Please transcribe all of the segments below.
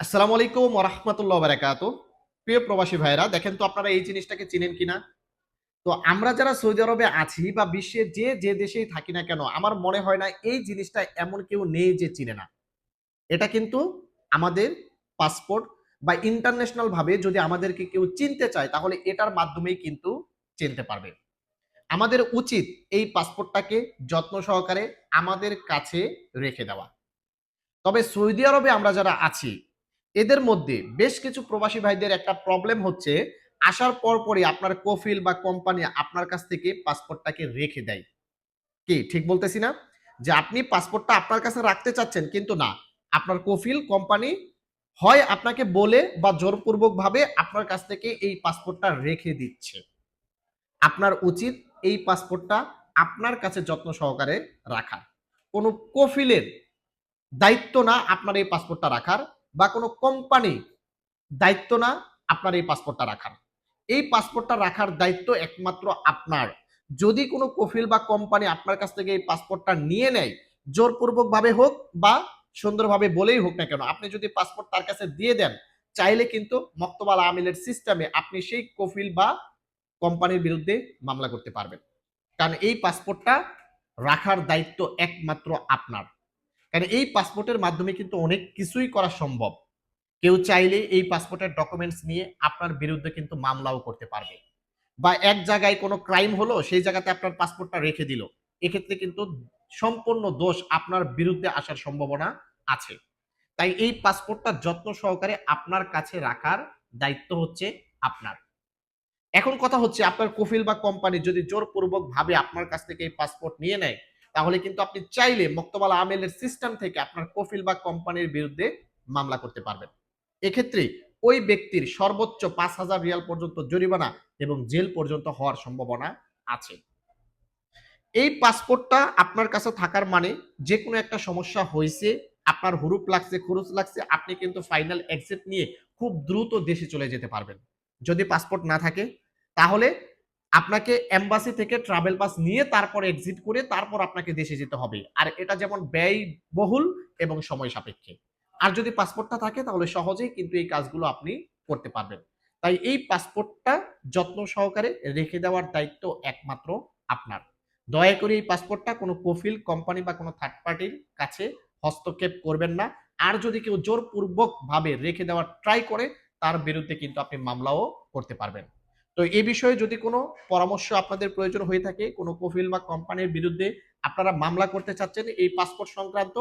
আসসালামু আলাইকুম ওরহমতুল্লাহ বারাকাত প্রিয় প্রবাসী ভাইরা দেখেন তো আপনারা এই জিনিসটাকে চিনেন কিনা? তো আমরা যারা সৌদি আরবে আছি বা বিশ্বের যে যে দেশেই থাকি না কেন, আমার মনে হয় না এই জিনিসটা এমন কেউ নেই যে চিনে না। এটা কিন্তু আমাদের পাসপোর্ট বা ইন্টারন্যাশনাল ভাবে যদি আমাদেরকে কেউ চিনতে চায়, তাহলে এটার মাধ্যমেই কিন্তু চিনতে পারবে। আমাদের উচিত এই পাসপোর্টটাকে যত্ন সহকারে আমাদের কাছে রেখে দেওয়া। তবে সৌদি আরবে আমরা যারা আছি এদের মধ্যে বেশ কিছু প্রবাসী ভাইদের একটা প্রবলেম হচ্ছে, আসার পর পরই আপনার কফিল বা কোম্পানি আপনার কাছ থেকে পাসপোর্টটাকে রেখে দেয়। কি, ঠিক বলতেছি না? যে আপনি পাসপোর্টটা আপনার কাছে রাখতে চাচ্ছেন, কিন্তু না, আপনার কফিল কোম্পানি হয় আপনাকে বলে বা জোরপূর্বক ভাবে আপনার কাছ থেকে এই পাসপোর্টটা রেখে দিচ্ছে। আপনার উচিত এই পাসপোর্টটা আপনার কাছে যত্ন সহকারে রাখার। কোনো কফিলের দায়িত্ব না আপনার এই পাসপোর্টটা রাখার। বা কোনো কোম্পানি দায়িত্ব না, আপনার এই পাসপোর্টটা রাখার। এই পাসপোর্টটা রাখার দায়িত্ব একমাত্র আপনার। যদি কোনো কফিল বা কোম্পানি আপনার কাছ থেকে এই পাসপোর্টটা নিয়ে নেয় জোরপূর্বক ভাবে হোক বা সুন্দরভাবে বলেই হোক না কেন, আপনি যদি পাসপোর্ট তার কাছে দিয়ে দেন, চাইলে কিন্তু মক্তবাল আমিলের সিস্টেমে আপনি সেই কফিল বা কোম্পানির বিরুদ্ধে মামলা করতে পারবেন। কারণ এই পাসপোর্টটা রাখার দায়িত্ব একমাত্র আপনার। কারণ এই পাসপোর্টের মাধ্যমে কিন্তু অনেক কিছুই করা সম্ভব। কেউ চাইলে এই পাসপোর্টের ডকুমেন্টস নিয়ে আপনার বিরুদ্ধে কিন্তু মামলাও করতে পারবে। বা এক জায়গায় কোনো ক্রাইম হলো, সেই জায়গাতে আপনার পাসপোর্টটা রেখে দিল। এক্ষেত্রে কিন্তু সম্পূর্ণ দোষ আপনার বিরুদ্ধে আসার সম্ভাবনা আছে। তাই এই পাসপোর্টটা যত্ন সহকারে আপনার কাছে রাখার দায়িত্ব হচ্ছে আপনার। এখন কথা হচ্ছে, আপনার কফিল বা কোম্পানি যদি জোরপূর্বক ভাবে আপনার কাছ থেকে এই পাসপোর্ট নিয়ে নেয় তাহলে কিন্তু আপনি চাইলে মক্তবাল আমেলের সিস্টেম থেকে আপনার কফিল বা কোম্পানির বিরুদ্ধে মামলা করতে পারবেন। এক্ষেত্রে ওই ব্যক্তির সর্বোচ্চ পাঁচ হাজার রিয়াল পর্যন্ত জরিমানা এবং জেল পর্যন্ত হওয়ার সম্ভাবনা আছে। এই পাসপোর্টটা আপনার কাছে থাকার মানে যে কোনো একটা সমস্যা হয়েছে, আপনার হুরুপ লাগছে, খরচ লাগছে, আপনি কিন্তু ফাইনাল এক্সিট নিয়ে খুব দ্রুত দেশে চলে যেতে পারবেন। যদি পাসপোর্ট না থাকে, তাহলে আপনাকে এম্বাসি থেকে ট্রাভেল পাস নিয়ে তারপর এক্সিট করে তারপর আপনাকে দেশে যেতে হবে। আর এটা যেমন ব্যয়বহুল এবং সময় সাপেক্ষে। আর যদি পাসপোর্টটা থাকে তাহলে সহজেই কিন্তু এই কাজগুলো আপনি করতে পারবেন। তাই এই পাসপোর্টটা যত্ন সহকারে রেখে দেওয়ার দায়িত্ব একমাত্র আপনার। দয়া করে এই পাসপোর্টটা কোনো কফিল কোম্পানি বা কোনো থার্ড পার্টির কাছে হস্তক্ষেপ করবেন না। আর যদি কেউ জোরপূর্বক ভাবে রেখে দেওয়ার ট্রাই করে, তার বিরুদ্ধে কিন্তু আপনি মামলাও করতে পারবেন। তো এই বিষয়ে যদি কোনো পরামর্শ আপনাদের প্রয়োজন হয়ে থাকে, কোনো কফিল বা কোম্পানির বিরুদ্ধে আপনারা মামলা করতে চাচ্ছেন, এই পাসপোর্ট সংক্রান্ত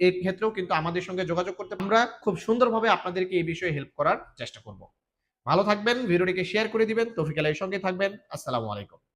এই ক্ষেত্রেও কিন্তু আমাদের সঙ্গে যোগাযোগ করতে আমরা খুব সুন্দরভাবে আপনাদেরকে এই বিষয়ে হেল্প করার চেষ্টা করব। ভালো থাকবেন, ভিডিওটিকে শেয়ার করে দিবেন তফিকালের সঙ্গে থাকবেন। আসসালামু আলাইকুম।